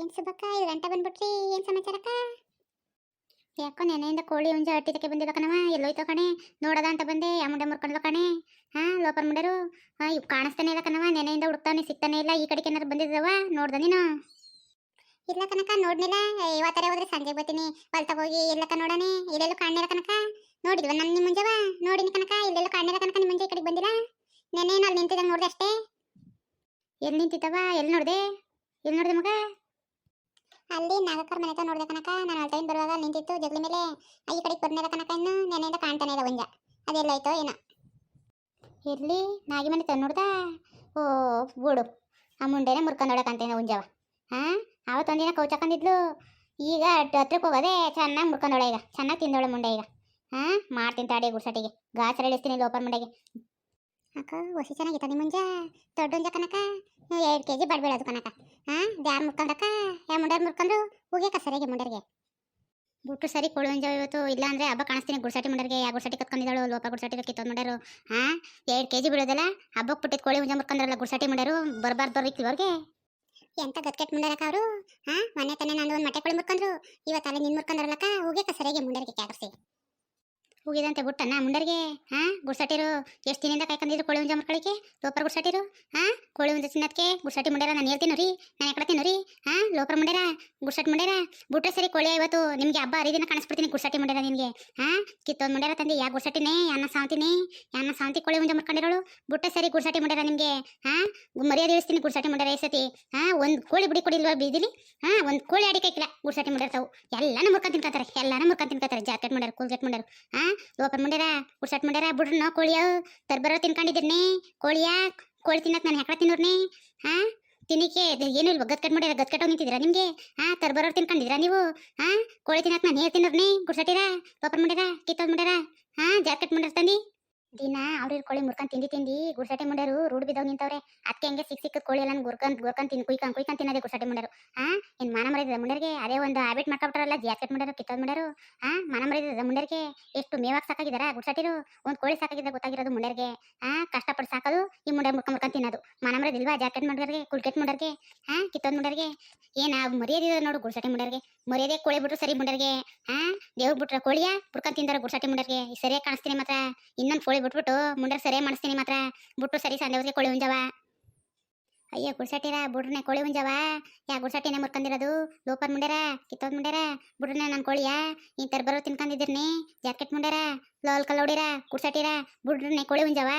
ಏನ್ ಸುಬ್ಬಕ್ಕ? ಇದು ಗಂಟೆ ಬಂದ್ಬಿಟ್ರಿ. ಏನ್ ಸಮಾಚಾರಕ್ಕ? ಯಾಕೋ ನೆನೆಯಿಂದ ಕೋಳಿ ಹುಂಜ ಹಟ್ಟಿದಕ್ಕೆ ಬಂದಿಲ್ಲ ಕಣವ ಎಲ್ಲೋಯ್ತು ಕಣೆ. ನೋಡದ ಅಂತ ಬಂದೆ. ಆ ಮುಂಡೆ ಮುರ್ಕೊಂಡ್ಲು ಕಣೆ. ಹಾ, ಲೋಪರ್ ಮುಂಡರು. ಇವ್ ಕಾಣಿಸ್ತಾನೆ ಇಲ್ಲ ಕಣವ ನೆನೆಯಿಂದ ಹುಡುಕ್ತಾನೆ, ಸಿಗ್ತಾನೆ ಇಲ್ಲ. ಈ ಕಡೆಗೆ ಏನಾದ್ರು ಬಂದಿದ್ದವ ನೋಡ್ದ ನೀನು? ಇಲ್ಲ ಕನಕ ನೋಡ್ನಿಲ್ಲ ಇವತ್ತರ ಹೋದ್ರೆ ಸಂಜೆ ಬರ್ತೀನಿ. ಹೊಲ್ತಾಗ ಹೋಗಿ ಎಲ್ಲಕ್ಕ ನೋಡನೆ ಇಲ್ಲೆಲ್ಲೂ ಕಾಣಿಲ್ಲ ಕನಕ ನೋಡಿದ್ವ ನನ್ನ ನಿಮ್ಮ ಮುಂಜವ? ನೋಡಿನಿ ಕನಕ ಇಲ್ಲೆಲ್ಲೂ ಕಾಣಿಲ್ಲ ಕನಕ ನಿಮ್ಮ ಮುಂಜೆ ಈ ಕಡೆಗೆ ಬಂದಿಲ್ಲ. ನೆನೆ ಅಲ್ಲಿ ನಿಂತಿದ್ದಂಗೆ ನೋಡ್ದೆ ಅಷ್ಟೇ? ಎಲ್ಲಿ ನಿಂತಿದ್ದವ ಎಲ್ಲಿ ನೋಡ್ದೆ? ಎಲ್ಲಿ ನೋಡ್ದೆ ಮಗ? ಅಲ್ಲಿ ನಾಗಕ್ಕರ ಮನೆ ಹತ್ರ ನೋಡಿದೆ ಕನಕ ನಾನು ಅಳ್ತಾಯಿನ ಬರುವಾಗ ಅಲ್ಲಿ ನಿಂತಿತ್ತು ಜಗಲಿ ಮೇಲೆ. ಈ ಕಡೆಗೆ ಬರ್ನಿಲ್ಲ ಕನಕ ಇನ್ನು ನೆನೆಯಿಂದ ಕಾಣ್ತಾನೆ ಇದೆ ಒಂಜ. ಅದೆಲ್ಲೋಯ್ತೋ ಏನೋ. ಇರ್ಲಿ, ನಾಗಿ ಮನೆ ಹತ್ರ ನೋಡ್ದಾ? ಓ ಬುಡು ಆ ಮುಂಡೆನೆ ಮುರ್ಕೊಂಡೊಳಕಂತೇನೆ ಉಂಜವ ಹಾ ಅವತ್ತೊಂದಿನ ಕೌಚಕಂದಿದ್ಲು ಈಗ ಹತ್ರಕ್ಕೆ ಹೋಗೋದೆ ಚೆನ್ನಾಗಿ ಮುರ್ಕೊಂಡೋಳೆ ಈಗ. ಚೆನ್ನಾಗಿ ತಿಂದೋಳೆ ಮುಂಡೆ ಈಗ. ಹಾ ಮಾಡ್ತೀನಿ ತಾಡಿ ಗುಡ್ಸಟಿಗೆ. ಗಾಚರ ಇಳಿಸ್ತೀನಿ ಲೋಪರ್ ಮುಂಡೆಗೆ. ಅಕ್ಕ ಹೊಸಿ ಚೆನ್ನಾಗಿತ್ತ. ನಿಮ್ಮ ಮುಂಜ ದೊಡ್ಡ ಕನಕ ಎರಡು ಕೆ ಜಿ ಬಡ್ಬೇಡದು ಕನಕ ಹಾ ದ್ಯಾರು ಮುಟ್ಕೊಂಡಕ್ಕ ಯಾ ಮುಂಡರ್ ಮುರ್ಕಂದ್ರು ಹೋಗ್ಯಾಕ ಸರಿಯಾಗಿ ಮುಂಡರ್ಗೆ. ಬುಟ್ಟು ಸರಿ ಕೊಳು ಹುಂಜ ಇವತ್ತು. ಇಲ್ಲ ಅಂದ್ರೆ ಹಬ್ಬ ಕಾಣಿಸ್ತೀನಿ. ಗುಡ್ಸಾಟಿ ಮುಂಡರ್ಗೆ. ಯಾ ಗುಡ್ಸಾಟಿ ಕತ್ಕೊಂಡಿದ್ದಾಳು. ಲೋಪ ಗುಡ್ಸಾಟಿ ಕಿತ್ತೋದ್ ಮುಂಡರು ಹಾ ಎರಡು ಕೆ ಜಿ ಬಿಡೋದಲ್ಲ? ಹಬ್ಬಕ್ಕೆ ಬಿಟ್ಟಿದ್ ಕೋಳಿ ಹುಂಜ ಮುರ್ಕೊಂಡ್ರಲ್ಲ ಗುಡ್ಸಟಿ ಮುಂಡರು? ಬರ್ಬಾರ್ದು ಬರ್ರಿಕ್ಕಿವ್ರಿಗೆ ಎಂತ ಗತ್ಕೆಟ್ ಮುಂಡರಕ್ಕ ಅವರು? ಹಾ ಮನೆ ತಾನೇ ನಾನು ಒಂದು ಮಟ್ಟೆ ಕೋಳಿ ಮುಕ್ಕಂದ್ರು ಇವತ್ತಲ್ಲ ನಿನ್ ಮುಟ್ಕೊಂಡ್ರಲ್ಲಕ್ಕ ಹೋಗ್ಯಾಕ ಸರಿಯಾಗಿ ಮುಂಡರ್ಗೆ ಕ್ಯಾಕರ್ಸಿ ಹೋಗಿದಂತೆ ಬಿಟ್ಟನ ಮುಂಡರಿಗೆ? ಹಾ? ಗುಡ್ಸಟಿರು ಎಷ್ಟು ದಿನದಿಂದ ಕಾಯ್ಕೊಂಡಿದ್ರು ಕೋಳಿ ಹುಂಜ ಮಕ್ಕಳಿಗೆ? ಲೋಪರ್ ಗುಡ್ಸಟಿರು ಹಾ? ಕೋಳಿ ಹುಂಜ ತಿನ್ನೋದಕ್ಕೆ ಗುಡ್ಸಟಿ ಮುಂಡೇರ, ನಾನು ಹೇಳ್ತೀನಿ ರೀ? ನಾನು ಯಾಕಡ್ತೀನಿ ರೀ ಹಾ ಲೋಪರ್ ಗುಡ್ಸಟ್ ಗುಡ್ಸಟಿ ಬುಟ್ರೆ ಸರಿ ಕೋಳಿ ಇವತ್ತು ನಿಮಗೆ ಹಬ್ಬ ಹರಿದಿನ ಕಾಣಿಸ್ಬಿಡ್ತೀನಿ ಗುಡ್ಸಟಿ ಮುಂಡೇರ ನಿನಗೆ. ಹಾ? ಕಿತ್ತೊಂದು ಮುಂಡೇರ ತಂದೆ, ಯಾ ಗುಡ್ಸಟಿನೇ ಯಾನ ಸಾಂತಿನೇ ಯಾನ ಸಾಂತಿ ಕೋಳಿ ಮುಂದೆ ಮರ್ಕೊಂಡಿರೋಳು ಬುಟ್ಟೆ ಸರಿ ಗುಡ್ಸಟಿ ಮುಂಡೇರ ನಿಮಗೆ. ಹಾ? ಮರ್ಯಾದೆ ಇಳಿಸ್ತೀನಿ ಗುಡ್ಸಟಿ ಮುಂಡೇರ ಈ ಸತಿ. ಹಾ? ಒಂದು ಕೋಳಿ ಬಿಡಿ ಕೊಡಿಲ್ವಾ ಬೀದಿಲಿ? ಹಾ? ಒಂದು ಕೋಳಿ ಅಡಿಕೆ ಇಕ್ಕಿಲ್ಲ ಗುಡ್ಸಟಿ ಮುಂಡೇರ್ತಾವು ಎಲ್ಲಾನು ಮುರ್ಕೊಂಡ್ ತಿನ್ಕೋತಾರೆ, ಎಲ್ಲಾನು ಮುರ್ಕೊಂಡ್ ತಿನ್ಕೋತಾರೆ, ಜಾಕೆಟ್ ಮುಂಡಾರ ಕೂಲ್ಗೆಟ್ ಮಂಡೇರ. ಹಾ? ಲೋಪರ್ ಮುಂಡಾರ, ಗುಡ್ಸಟ್ ಮುಂಡಾರ, ಬಿಡ್ರಿ ನೋ ಕೋಳಿಯ, ತರ್ಬರೋ ತಿನ್ಕೊಂಡಿದ್ದೀರಿ ಕೋಳಿಯ, ಕೋಳಿ ತಿನ್ನಕ್ಕೆ ನಾನು ಹೆಕಡೆ ತಿನ್ನೋರ್ನಿ. ಇದು ಏನು ಇಲ್ವಾ ಗತ್ಕಟ್ ಮಾಡ್ಯಾರ ಗತ್ಕಟ್ ನಿಂತಿದ್ದೀರಾ ನಿಮಗೆ? ಹಾ ತರ್ಬರೋರು ತಿನ್ಕೊಂಡಿದ್ದೀರಾ ನೀವು? ಹಾಂ ಕೋಳಿ ತಿನ್ನಕ್ಕೆ ನಾನು ನೀರು ತಿನ್ನೋರ್ನೇ ಗುಡ್ಸಟಿರ ಲೋಪರ್ ಮಾಡ್ಯಾರ ಕಿತ್ತೋದು ಮಾಡ್ಯಾರ ಹಾಂ ಜಾಕೆಟ್ ಮುಂಡಾರ ತಂದಿ ದಿನ ಅವ್ರ ಕೋಳಿ ಮುರ್ಕೊಂಡ್ ತಿಂಡಿ ತಿಂದಿ ಗುಡ್ಸಟೆ ಮುಂಡರು, ರೂಡ್ ಬಿದ್ದವ್ ನಿಂತವ್ರೆ. ಅದಕ್ಕೆ ಹಂಗೆ ಸಿಕ್ ಸಿಕ್ಕ ಕೋಳಿ ಎಲ್ಲ ಗುರ್ಕನ್ ತಿನ್, ಕುಯ್ಕೊಂಡ್ ಕುಯ್ಕನ್ ತಿನ್ನೋದೇ ಗುಡ್ಸಟೆ ಮುಂಡರು. ಹಾ ಇನ್ ಮಾನ ಮರಿದ ಮುಂಡರಿಗೆ? ಅದೇ ಒಂದು ಹ್ಯಾಬಿಟ್ ಮಾಡ್ಕೊಬಿಟ್ರಲ್ಲ ಜಾಕೆಟ್ ಮುಂಡರು, ಕಿತ್ತೋದ್ ಮುಂಡರು. ಹಾ ಮನ ಮರಿದ ಮುಂಡರಿಗೆ? ಎಷ್ಟು ಮೇವಾಗ್ ಸಾಕಾಗಿದಾರ ಗುಡ್ಸಟಿರು ಒಂದ್ ಕೋಳಿ ಸಾಕಾಗಿದ್ರೆ ಗೊತ್ತಾಗಿರೋದು ಮುಂಡರಿಗೆ. ಹಾ ಕಷ್ಟಪಟ್ಟು ಸಾಕೋದು ಈ ಮುಂಡರ್ ಮುರ್ಕೊಂಡ್ ಮುರ್ಕೊಂಡ್ ತಿನ್ನೋದು. ಮನ ಮರಿದಿಲ್ವಾ ಜಾಕೆಟ್ ಮುಂಡರ್ಗೆ, ಕುಲ್ಕೆಟ್ ಮುಂಡರ್ಗೆ? ಹಾ ಕಿತ್ತೋದ್ ಮುಂಡರ್ಗೆ? ಏನ ಮರ್ಯಾದಿದ ನೋಡು ಗುಡ್ಸಟಿ ಮುಂಡರ್ಗೆ. ಮರ್ಯಾದೆ ಕೋಳಿ ಬಿಟ್ರು ಸರಿ ಮುಂಡರ್ಗೆ. ಹಾ ದೇವ್ ಬಿಟ್ರ ಕೋಳಿಯ? ಬುಡ್ಕೊಂಡ್ ತಿಂದಾರ ಗುಡ್ಸಟಿ ಮುಂಡರ್ಗೆ. ಸರಿಯಾಗಿ ಕಾಣಿಸ್ತೀನಿ ಮಾತ್ರ. ಇನ್ನೊಂದು ಕೋಳಿ ಬಿಟ್ಬಿಟ್ಟು ಮುಂಡರ್ ಸರಿ ಮಾಡಿಸ್ತೀನಿ ಮಾತ್ರ. ಬಿಟ್ಟು ಸರಿ ಸಂದೇವ್ರಿಗೆ ಕೋಳಿ ಹುಂಜವ ಅಯ್ಯೋ ಗುಡ್ಸಟಿರ ಬುಡ್ರನೆ ಕೋಳಿ ಹುಂಜವ ಯಾ ಗುಡ್ಸಟಿನೇ ಮುರ್ಕೊಂಡಿರೋದು ಲೋಪರ್ ಮುಂಡ್ಯಾರ ಕಿತ್ತೋದ್ ಮುಂಡ್ಯಾರ ಬುಡ್ರನೆ ನನ್ನ ಕೋಳಿಯ? ಈ ತರ ಬರೋ ತಿನ್ಕೊಂಡಿದ್ದೀರ್ನಿ ಜಾಕೆಟ್ ಮುಂಡ್ಯಾರ ಲೋಲ್ ಕಲ್ಲೋಡಿರ ಗುಡ್ಸಟಿರ ಬುಡ್ರನೆ ಕೋಳಿ ಹುಂಜವ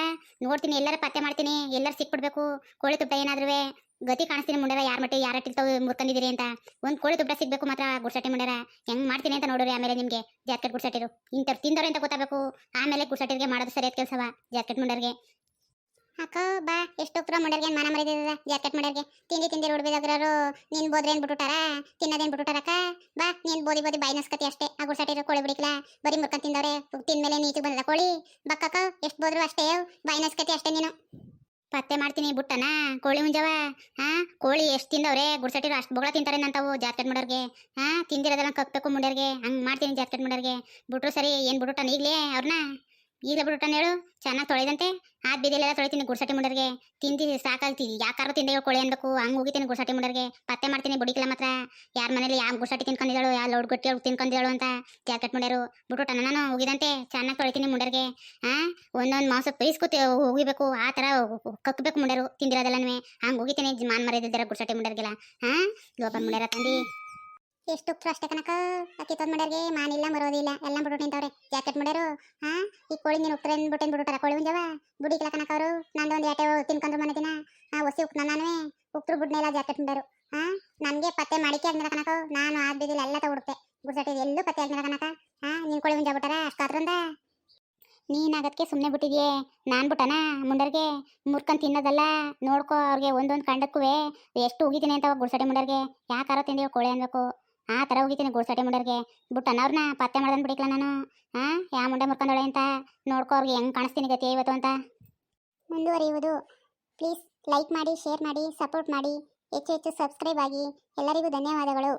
ನೋಡ್ತೀನಿ ಎಲ್ಲರ ಪತ್ತೆ ಮಾಡ್ತೀನಿ, ಎಲ್ಲರೂ ಸಿಕ್ಬಿಡ್ಬೇಕು. ಕೋಳಿ ತುಪ್ಪ ಏನಾದ್ರೂ ಗತಿ ಕಾಣಿಸ್ತೀನಿ ಮುಂಡ್ಯಾರ ಯಾರ ಮಟ್ಟಿ ಯಾರ ಇಟ್ಟಿರ್ತಾವ ಮುರ್ಕೊಂಡಿದ್ದೀರಿ ಅಂತ. ಒಂದು ಕೋಳಿ ತುಪ್ಪ ಸಿಗ್ಬೇಕು ಮಾತ್ರ ಗುಡ್ಸಟಿ ಮುಂಡ್ಯಾರ ಹೆಂಗ್ ಮಾಡ್ತೀನಿ ಅಂತ ನೋಡ್ರಿ ಆಮೇಲೆ ನಿಮ್ಗೆ. ಜಾಕೆಟ್ ಗುಡ್ಸಟ್ಟಿರು. ಇಂಥವ್ರು ತಿಂದವ್ರೆ ಅಂತ ಗೊತ್ತಾಗಬೇಕು. ಆಮೇಲೆ ಗುಡ್ಸಟ್ಟಿಗೆ ಮಾಡೋದು ಸರಿಯಾದ ಕೆಲಸವ ಜಾಕೆಟ್ ಮುಂಡರ್ಗೆ. ಅಕ್ಕ, ಬಾ. ಎಷ್ಟು ಹೋಗ್ತಾರ ಮುಂಡರ್ಗೆ ಮಾನ ಮರಿದಿದ ಜಾಕೆಟ್ ಮುಂಡರ್ಗೆ. ತಿಂಡಿ ತಿಂಡಿ ರೋಡ್ಬಿದಾಗ್ರರು ನೀನ್ ಬೋದ್ರೆ ಏನು ಬಿಟ್ಟುಟಾರ? ತಿನ್ನೋದೇನು ಬಿಟ್ಟುಟಾರಕ್ಕ ಬಾ, ನೀನ್ ಬೋದಿ ಬೋದಿ ಬಾಯಿ ನಸ್ಕತಿ ಅಷ್ಟೇ. ಆ ಗುಡ್ಸಟ್ಟಿರೋ ಕೋಳಿ ಬಿಡಿಕ್ಲ. ಬರೀ ಮುರ್ಕೊಂಡು ತಿಂದವ್ರೆ. ತಿಂದ್ಮೇಲೆ ನೀಚಿಗೆ ಬಂದದ ಕೋಳಿ. ಬಕ್ಕಕ್ಕ ಎಷ್ಟು ಬೋದ್ರು ಅಷ್ಟೇ ಬಾಯಿ ನಸ್ಕತಿ ಅಷ್ಟೇ ನೀನು. ಪತ್ತೆ ಮಾಡ್ತೀನಿ ಬುಟ್ಟನ. ಕೋಳಿ ಮುಂಜಾವ, ಹಾ? ಕೋಳಿ ಎಷ್ಟು ತಿಂದವ್ರೆ? ಗುಡ್ಸಟ್ಟಿರೋ ಅಷ್ಟು ಬೊಗಳ ತಿಂತಾರೆ ನಂತವು ಜಾಕೆಟ್ ಮಾಡೋರ್ಗೆ. ಹಾ? ತಿಂದಿರೋದೆಲ್ಲ ಕಕ್ಬೇಕು ಮುಂಡರ್ಗೆ. ಹಂಗ್ ಮಾಡ್ತೀನಿ ಜಾಕೆಟ್ ಮಾಡೋರ್ಗೆ. ಬಿಟ್ರು ಸರಿ, ಏನ್ ಬಿಡುತ್ತಾನ ಈಗಲೇ ಅವ್ರನ್ನ ಈಗಲೇ ಬಿಡುತ್ತಾನ ಹೇಳು? ಚೆನ್ನಾಗಿ ತೊಳೆದಂತೆ? ಆ ಬೀದಿಲೆಲ್ಲ ತೊಳಿತೀನಿ ಗುಡ್ಸಟಿ ಮುಂಡರ್ಗೆ. ತಿಂದಿ ಸಾಕಾಗ್ತಿದ್ವಿ ಯಾಕಾರು ತಿಂದೆ ಕೊಳೆ ಅನ್ಬೇಕು. ಹಂಗ್ ಹೋಗಿತೀನಿ ಗುಡ್ಸಟಿ ಮುಂಡರ್ಗೆ. ಪತ್ತೆ ಮಾಡ್ತೀನಿ ಬುಡಿಕಿಲ್ಲ ಮಾತ್ರ. ಯಾರ ಮನೇಲಿ ಯಾವ ಗುಡ್ಸಟಿ ತಿನ್ಕೊಂಡಿದ್ದಾಳು, ಯಾವ ಲೌಡ್ ಗಟ್ಟಿ ತಿನ್ಕೊಂಡಿದ್ದಾಳು ಅಂತ ಜಾಕೆಟ್ ಮುಂಡ್ಯಾರು. ಬಿಟ್ಟು ನಾನು ಹೋಗಿದಂತೆ ಚೆನ್ನಾಗಿ ತೊಳಿತೀನಿ ಮುಂಡರ್ಗೆ. ಹಾ ಒಂದೊಂದು ಮಾಸ ಪೈಸ್ಕೊತಿ ಹೋಗಿಬೇಕು ಆ ಥರ ಕಕ್ಕಬೇಕು ಮುಂಡರು. ತಿಂದಿರೋದೆಲ್ಲನೂ. ಹಂಗೆ ಹೋಗಿತೀನಿ ಮಾನ್ ಮರ್ಯಾದಿದ್ದೀರ ಗುಡ್ಸಟಿ ಮುಂಡರ್ಗೆಲ್ಲ. ಹಾ ಲೋಪನ್ ಮುಂಡರ ತಂದಿ. ಎಷ್ಟು ಅಷ್ಟೇ ಕನಕ ಕಿತ್ತೋದ್ ಮಾಡ್ಯಾರ್ಗೆ ಮಾನಿಲ್ಲ ಮರೋದಿಲ್ಲ ಎಲ್ಲ ಬಿಟ್ಟು ನಿಂತವ್ರೆ. ಜಾಕೆಟ್ ಮಾಡ್ಯಾರು ಹಾ ಈ ಕೋಳಿ ನೀನು ಉಪ್ರ ಬಿಟ್ಟು ಬಿಟ್ಟಾರ ಕೋಳಿ ಮುಂಜವ ಬುಡಿಕಿಲ್ಲ ಕನಕ ಅವರು. ನಂದು ಒಂದು ಎಟೆ ತಿನ್ಕೊಂಡ್ರು ಮನೆ ದಿನ. ಒಸಿ ಉಪ್ಪು ನಾನೇ ಉಪ್ರು ಬಿಡ್ನೆಲ್ಲ ಜಾಕೆಟ್ ಮಾಡ್ಯಾರು ಹಾ ನನಗೆ ಪತ್ತೆ ಮಾಡಿಕೆ ಆದ್ಮೇಲೆ ಕನಕ ನಾನು ಆದ್ ಬೀದಿಲ್ಲ ಎಲ್ಲ ತಗೊಡುತ್ತೆ. ಗುಡ್ಸಟಿ ಎಲ್ಲೂ ಪತ್ತೆ ಆದ್ಮೇಲೆ ಕನಕ ಹಾ ನೀನ್ ಕೋಳಿ ಹುಂಜ ಬಿಟ್ಟಾರ? ಅಷ್ಟಾದ್ರಿಂದ ನೀನ್ ಅದಕ್ಕೆ ಸುಮ್ಮನೆ ಬಿಟ್ಟಿದ್ಯೆ. ನಾನ್ ಬಿಟ್ಟನ? ಮುಂಡರ್ಗೆ? ಮುರ್ಕೊಂಡ್ ತಿನ್ನೋದಲ್ಲ. ನೋಡ್ಕೋ ಅವ್ರಿಗೆ ಒಂದೊಂದು ಕಂಡಕ್ಕೂ ಎಷ್ಟು ಹೋಗಿದ್ದೀನಿ ಅಂತ ಗುಡ್ಸಟಿ ಮುಂಡರ್ಗೆ. ಯಾಕಾರ ತಿಂದೀವಿ ಕೋಳಿ ಅನ್ಬೇಕು. ಆ ಥರ ಹೋಗಿದ್ದೀನಿ ಗುಡ್ಸಟೆ ಮುಂಡರ್ಗೆ. ಬಿಟ್ಟು ಅನ್ನೋರ್ನ ಪತ್ತೆ ಮಾಡ್ದನ್ ಬಿಡಿಕ್ಲ ನಾನು. ಹಾ ಯಾ ಮುಂಡೆ ಮುರ್ಕೊಂಡೋಳೆ ಅಂತ. ನೋಡ್ಕೋ ಅವ್ರಿಗೆ ಹೆಂಗ್ ಕಾಣಿಸ್ತೀನಿ ಗತಿ ಇವತ್ತು ಅಂತ. ಮುಂದುವರಿಯುವುದು. ಪ್ಲೀಸ್ ಲೈಕ್ ಮಾಡಿ, ಶೇರ್ ಮಾಡಿ, ಸಪೋರ್ಟ್ ಮಾಡಿ. ಹೆಚ್ಚು ಹೆಚ್ಚು ಸಬ್ಸ್ಕ್ರೈಬ್ ಆಗಿ. ಎಲ್ಲರಿಗೂ ಧನ್ಯವಾದಗಳು.